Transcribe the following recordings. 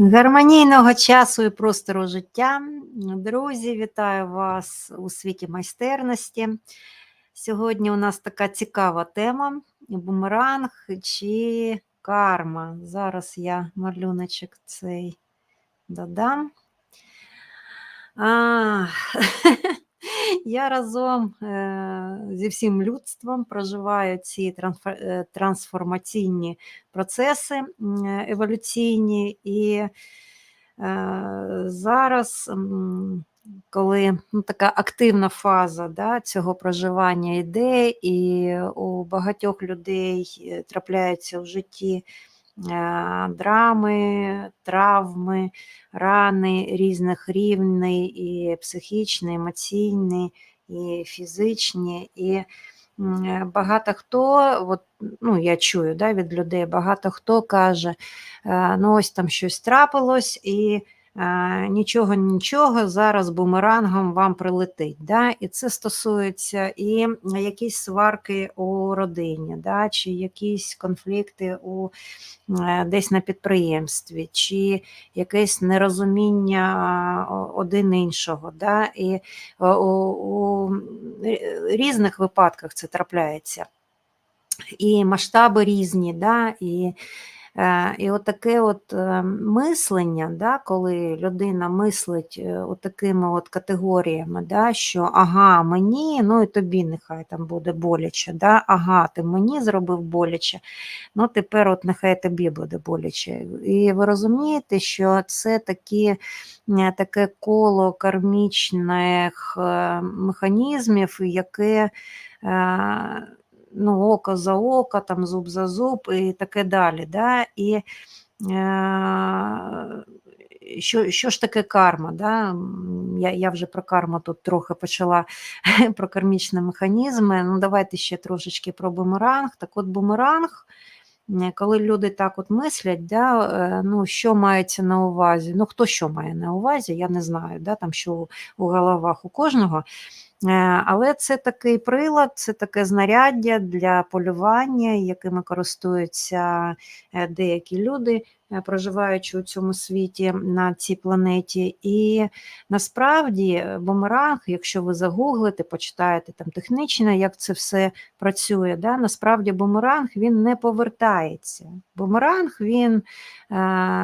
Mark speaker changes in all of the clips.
Speaker 1: Гармонійного часу і простору життя. Друзі, вітаю вас у світі майстерності. Сьогодні у нас така цікава тема: бумеранг чи карма. Зараз я малюночок цей додам. А, я разом е, зі всім людством проживаю ці е, трансформаційні процеси еволюційні, і е, зараз, коли ну, така активна фаза да, цього проживання йде, і у багатьох людей е, трапляються в житті драми, травми, рани різних рівней, і психічні, емоційні, і фізичні. І е, багато хто, от, ну, я чую да, від людей, багато хто каже, е, ну ось там щось трапилось, і нічого, нічого, зараз бумерангом вам прилетить. Да? І це стосується і якісь сварки у родині, да? чи якісь конфлікти у, е, десь на підприємстві, чи якесь нерозуміння один іншого. Да? І у, у різних випадках це трапляється. І масштаби різні, да? і, е, і от таке от е, мислення, да? коли людина мислить е, такими от категоріями, да? що ага, мені, ну і тобі нехай там буде боляче, да? ага, ти мені зробив боляче, ну тепер от нехай тобі буде боляче. І ви розумієте, що це такі, е, таке коло кармічних е, механізмів, яке е, ну, око за око, там, зуб за зуб і таке далі. Да? І е, що, що ж таке карма? Да? Я, я вже про карму тут трохи почала про кармічні механізми. Ну, давайте ще трошечки про бумеранг. Так от бумеранг, коли люди так от мислять, да, е, ну, що мається на увазі? Ну, хто що має на увазі, я не знаю, да, там, що у головах у кожного. Е, Але це такий прилад, це таке знаряддя для полювання, якими користуються е, деякі люди, проживаючи у цьому світі на цій планеті. І насправді е, бумеранг, якщо ви загуглите, почитаєте там технічно, як це все працює, да, насправді бумеранг він не повертається. Бумеранг він е,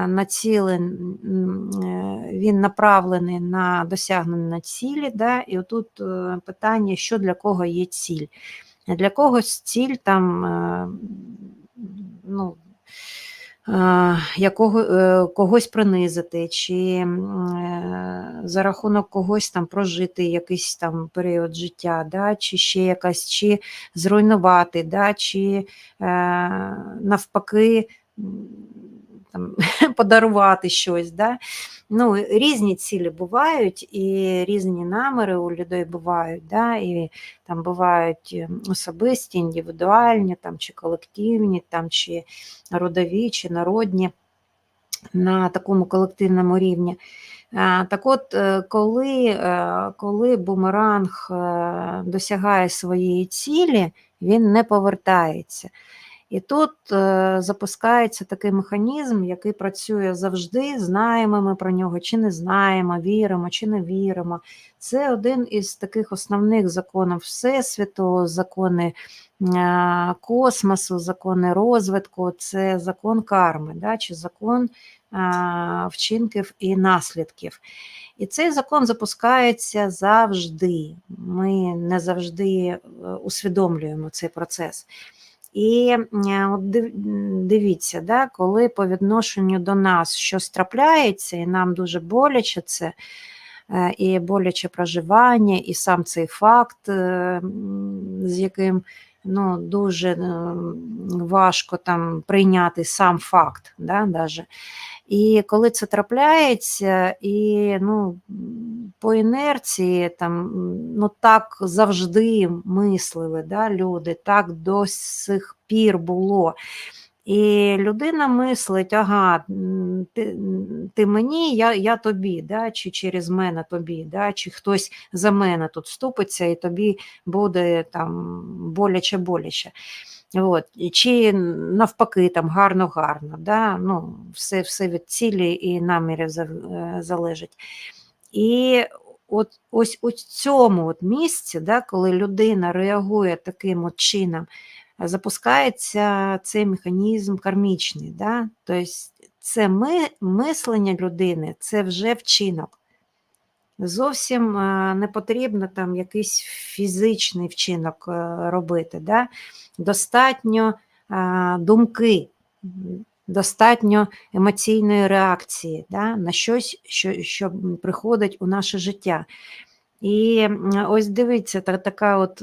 Speaker 1: націлен, е, він направлений на досягнення цілі. Да, і отут е, питання, що для кого є ціль. Для когось ціль там е, ну, е, якого, е, когось принизити, чи е, за рахунок когось там прожити якийсь там період життя, да, чи ще якась, чи зруйнувати, да, чи е, навпаки там, подарувати щось. Да. Ну, різні цілі бувають, і різні наміри у людей бувають, да, і там бувають ем, особисті, індивідуальні, там, чи колективні, там, чи родові, чи народні на такому колективному рівні. Е, Так от, е, коли, е, коли бумеранг досягає своєї цілі, він не повертається. І тут е, запускається такий механізм, який працює завжди, знаємо ми про нього, чи не знаємо, віримо, чи не віримо. Це один із таких основних законів Всесвіту, закони е, космосу, закони розвитку, це закон карми, да, чи закон е, вчинків і наслідків. І цей закон запускається завжди. Ми не завжди усвідомлюємо цей процес. І е, от дивіться, да, коли по відношенню до нас щось трапляється, і нам дуже боляче це, е, і боляче проживання, і сам цей факт, е, з яким ну, дуже е, важко там прийняти сам факт. Да, даже. І коли це трапляється, і ну, по інерції там, ну, так завжди мислили да, люди, так до сих пір було. І людина мислить, ага, ти, ти мені, я, я тобі, да, чи через мене тобі, да, чи хтось за мене тут вступиться, і тобі буде там боляче-боляче. От. Чи навпаки, там гарно-гарно, да? ну, все, все від цілі і намірів е, залежить. І от ось у цьому от місці, да, коли людина реагує таким от чином, запускається цей механізм кармічний. Да? Тобто це ми, мислення людини, це вже вчинок. Зовсім е, не потрібно там якийсь фізичний вчинок е, робити. Да? Достатньо е, думки, достатньо емоційної реакції да? на щось, що, що приходить у наше життя. І ось дивіться, та, така от.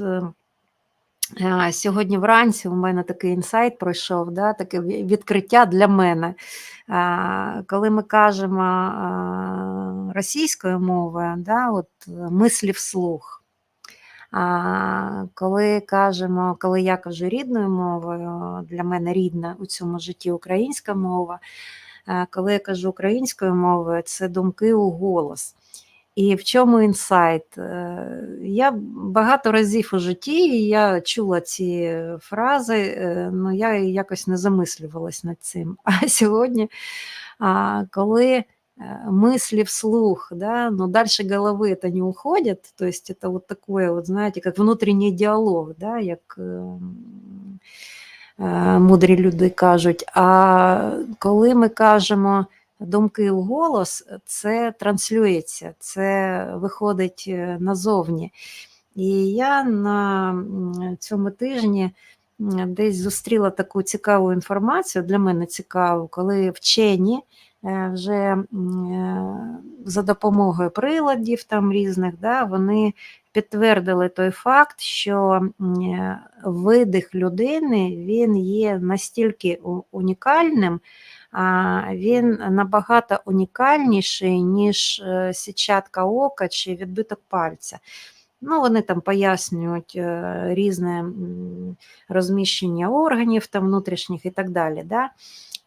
Speaker 1: Е, е, Сьогодні вранці у мене такий інсайт пройшов, да, таке відкриття для мене. Коли ми кажемо російською мовою, да, от, е, мислі вслух. А коли кажемо, коли я кажу рідною мовою, для мене рідна у цьому житті українська мова. Коли я кажу українською мовою, це думки у голос. І в чому інсайт? Е, Я багато разів у житті я чула ці фрази, але я якось не замислювалась над цим. А сьогодні, а, коли е, мысли вслух, да, но дальше головы это не уходит, то есть это вот такое, вот знаете, как внутренний диалог, да, як ем, е, мудрі люди кажуть. А коли ми кажемо думки в голос, це транслюється, це виходить е, назовні. І я на цьому тижні десь зустріла таку цікаву інформацію, для мене цікаву, коли вчені е, вже е, за допомогою приладів там різних, да, вони підтвердили той факт, що видих людини він є настільки унікальним, він набагато унікальніший, ніж е, сітчатка ока чи відбиток пальця. Ну, вони там пояснюють е, різне розміщення органів там внутрішніх і так далі. Да?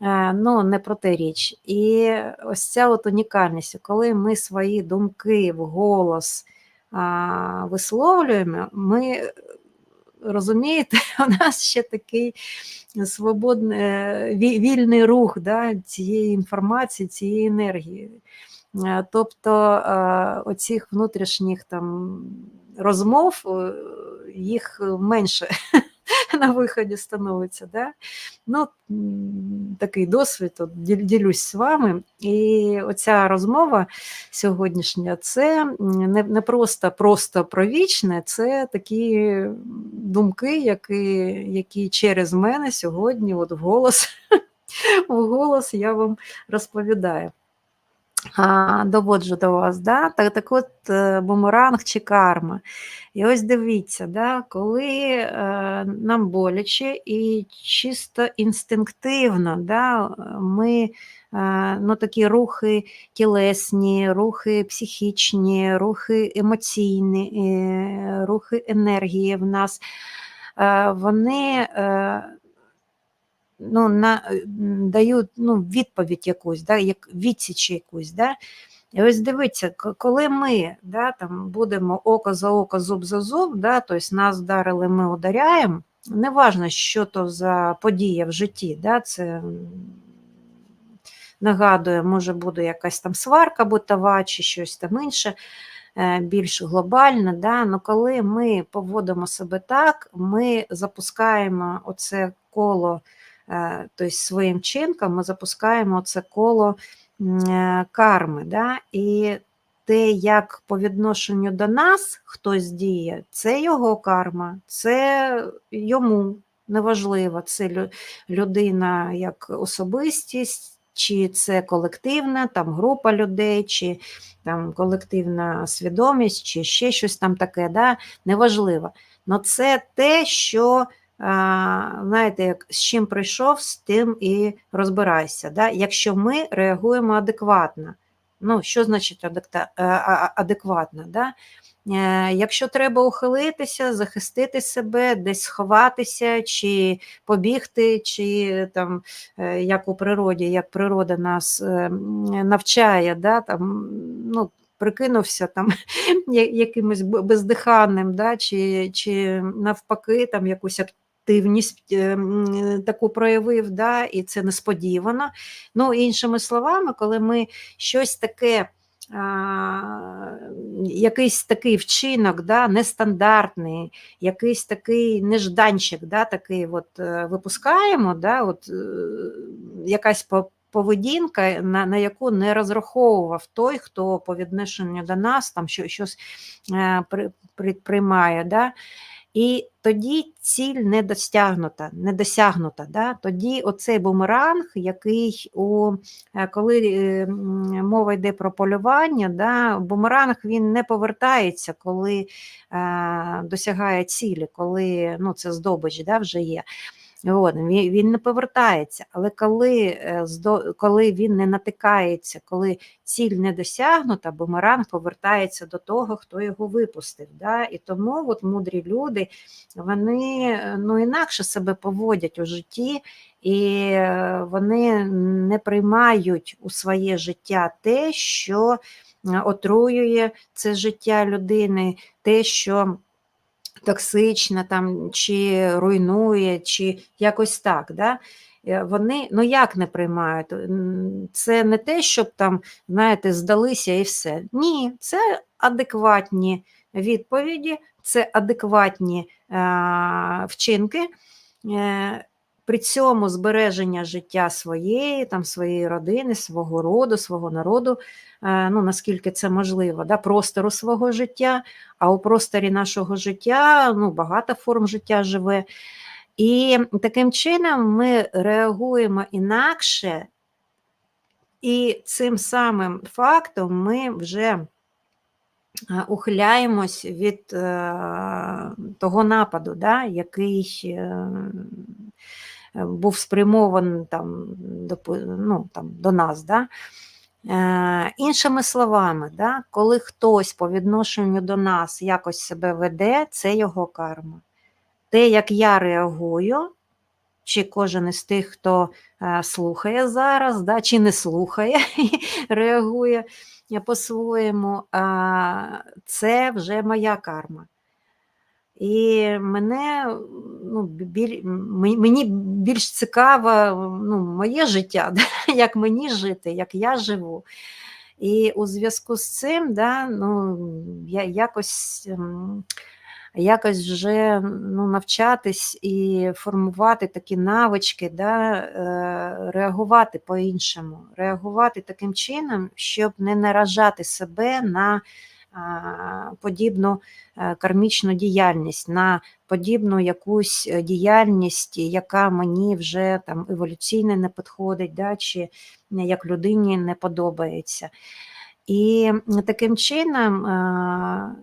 Speaker 1: Е, Ну, не про те річ. І ось ця от унікальність, коли ми свої думки в голос висловлюємо, ми розумієте, у нас ще такий свободний вільний рух да, цієї інформації, цієї енергії. Е, Тобто е, оцих внутрішніх там розмов е, їх менше на виході становиться. Да? Ну, такий досвід, от, ділюсь з вами. І оця розмова сьогоднішня це не, не просто просто про вічне, це такі думки, які, які через мене сьогодні, от вголос, вголос я вам розповідаю. Доводжу до вас, да? так, так от е, бумеранг чи карма. І ось дивіться, да? коли е, нам боляче і чисто інстинктивно да? ми е, ну, такі рухи тілесні, рухи психічні, рухи емоційні, е, рухи енергії в нас, е, вони е, ну, на, дають ну, відповідь якусь, да, як відсіч якусь. Да? І ось дивіться, коли ми да, там, будемо око за око, зуб за зуб, да, тобто нас вдарили, ми ударяємо, неважно, що то за подія в житті, да, це нагадує, може буде якась там сварка бутова чи щось там інше, е, більш глобальне. Да? Ну, коли ми поводимо себе так, ми запускаємо оце коло, тобто своїм чинком ми запускаємо це коло е, карми. Да? І те, як по відношенню до нас хтось діє, це його карма, це йому неважливо, це людина як особистість, чи це колективна там група людей, чи там колективна свідомість, чи ще щось там таке, да? неважливо. Но це те, що знаєте, як з чим прийшов, з тим і розбирайся. Да? Якщо ми реагуємо адекватно. Ну, що значить е, адекватно? Да? Е, Якщо треба ухилитися, захистити себе, десь сховатися, чи побігти, чи там, е, як у природі, як природа нас навчає, да, там, ну, прикинувся там якимось бездиханним, да, чи, чи навпаки там якусь активність е, таку проявив, да, і це несподівано. Ну, іншими словами, коли ми щось таке. Якийсь такий вчинок, да, нестандартний, якийсь такий нежданчик, да, такий от, е, випускаємо, да, от, е, якась поведінка, на, на яку не розраховував той, хто по відношенню до нас там щось е, при, при, приймає. Да? І тоді ціль не досягнута, не досягнута. Да? Тоді оцей бумеранг, який у е, коли е, мова йде про полювання, да, бумеранг він не повертається, коли е, досягає цілі, коли ну, це здобич да, вже є. От, він, він не повертається, але коли, е, коли він не натикається, коли ціль не досягнута, бумеранг повертається до того, хто його випустив. Да? І тому от мудрі люди вони е, ну, інакше себе поводять у житті, і е, вони не приймають у своє життя те, що отруює це життя людини, те, що токсична там, чи руйнує, чи якось так. Да? Е, Вони ну як не приймають? Це не те, щоб там, знаєте, здалися і все. Ні, це адекватні відповіді, це адекватні е, вчинки. Е, при цьому збереження життя своєї, там, своєї родини, свого роду, свого народу, е, ну, наскільки це можливо, да, простору свого життя, а у просторі нашого життя ну, багато форм життя живе. І таким чином ми реагуємо інакше, і цим самим фактом ми вже е, ухиляємось від е, того нападу, да, який був спрямований там, до, ну, там, до нас. Да. Е, іншими словами, да, коли хтось по відношенню до нас якось себе веде, це його карма. Те, як я реагую, чи кожен із тих, хто е, слухає зараз, да, чи не слухає, реагує е, по-своєму, а, це вже моя карма. І мене, ну, біль, мені більш цікаво ну, моє життя, да, як мені жити, як я живу. І у зв'язку з цим, да, ну, я якось, ем, якось вже ну, навчатись і формувати такі навички, да, е, реагувати по-іншому, реагувати таким чином, щоб не наражати себе на подібну е, кармічну діяльність, на подібну якусь е, діяльність, яка мені вже там еволюційно не підходить, да, чи як людині не подобається. І таким чином, е,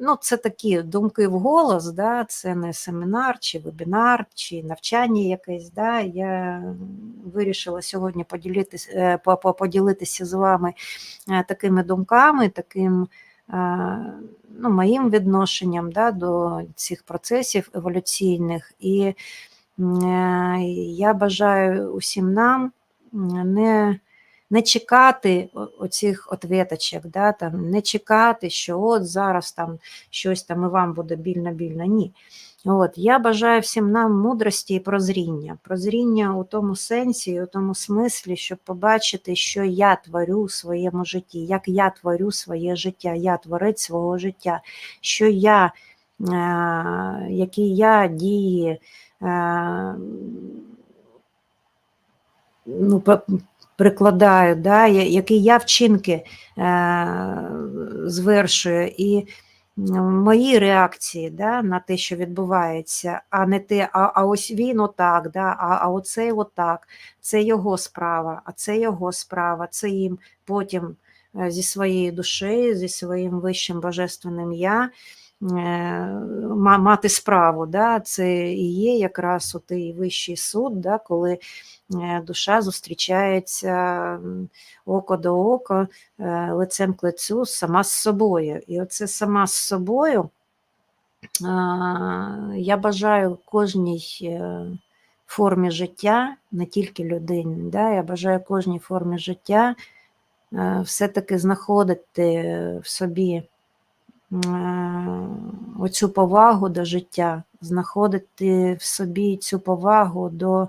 Speaker 1: ну, це такі думки в голос, да, це не семінар, чи вебінар, чи навчання якесь. Да, Я вирішила сьогодні поділитися, е, по- по- поділитися з вами е, такими думками, таким е, ну, моїм відношенням да, до цих процесів еволюційних. І я бажаю усім нам не не чекати оцих ответочок, да, там, не чекати, що от зараз там щось там і вам буде більно-більно. Ні. От, я бажаю всім нам мудрості і прозріння. Прозріння у тому сенсі, у тому смислі, щоб побачити, що я творю у своєму житті, як я творю своє життя, я творець свого життя, що я, е, які я дії. Е, ну, прикладаю, да, які я вчинки е, звершую, і мої реакції да, на те, що відбувається, а не те, а, а ось він отак, да, а, а оцей отак, це його справа, а це його справа, це їм потім е, зі своєю душею, зі своїм вищим божественним я. Е, ма- Мати справу, да, це і є якраз той вищий суд, да, коли е, душа зустрічається око до ока, е, лицем к лицю, сама з собою. І оце сама з собою. Я бажаю кожній формі життя, не тільки людині, да, я бажаю кожній формі життя все-таки знаходити в собі оцю повагу до життя, знаходити в собі цю повагу до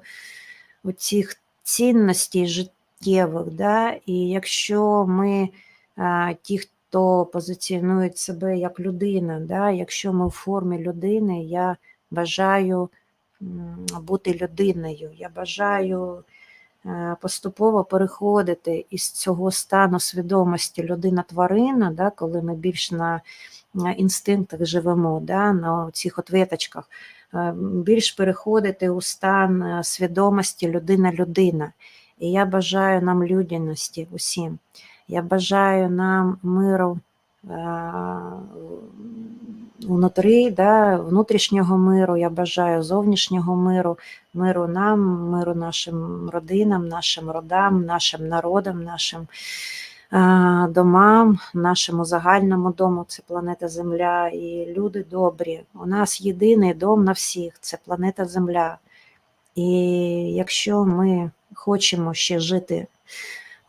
Speaker 1: цих цінностей життєвих. Да? І якщо ми ті, хто позиціонують себе як людина, да? якщо ми в формі людини, я бажаю бути людиною, я бажаю е, поступово переходити із цього стану свідомості людина-тварина, да, коли ми більш на інстинктах живемо, да, на цих от веточках, е, більш переходити у стан е, свідомості людина-людина. І я бажаю нам людяності усім. Я бажаю нам миру е, внутрі, да, внутрішнього миру, я бажаю зовнішнього миру, миру нам, миру нашим родинам, нашим родам, нашим народам, нашим е, домам, нашому загальному дому це планета Земля і люди добрі. У нас єдиний дом на всіх це планета Земля. І якщо ми хочемо ще жити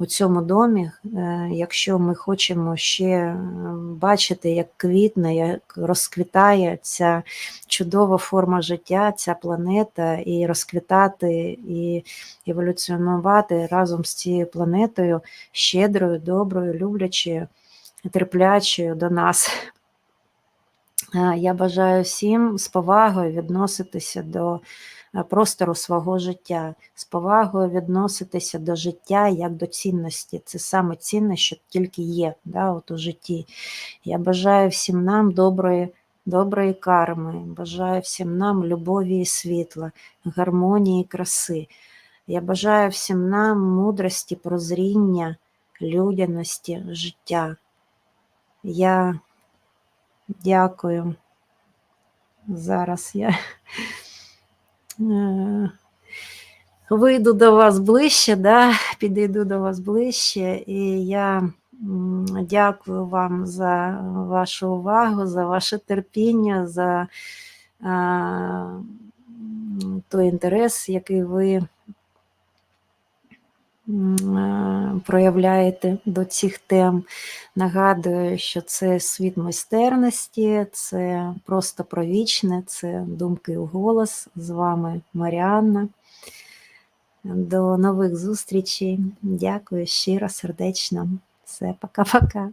Speaker 1: у цьому домі, е, якщо ми хочемо ще е, бачити, як квітне, як розквітає ця чудова форма життя, ця планета, і розквітати, і еволюціонувати разом з цією планетою щедрою, доброю, люблячою, терплячою до нас. Е, Я бажаю всім з повагою відноситися до простору свого життя, з повагою відноситися до життя як до цінності. Це саме цінне, що тільки є да, от у житті. Я бажаю всім нам доброї, доброї карми, бажаю всім нам любові і світла, гармонії і краси. Я бажаю всім нам мудрості, прозріння, людяності, життя. Я дякую. Зараз я е, вийду до вас ближче, да, підійду до вас ближче, і я дякую вам за вашу увагу, за ваше терпіння, за а, той інтерес, який ви е, проявляєте до цих тем. Нагадую, що це світ майстерності, це просто про вічне, це думки у голос. З вами Маріанна. До нових зустрічей. Дякую щиро, сердечно. Все, пока-пока.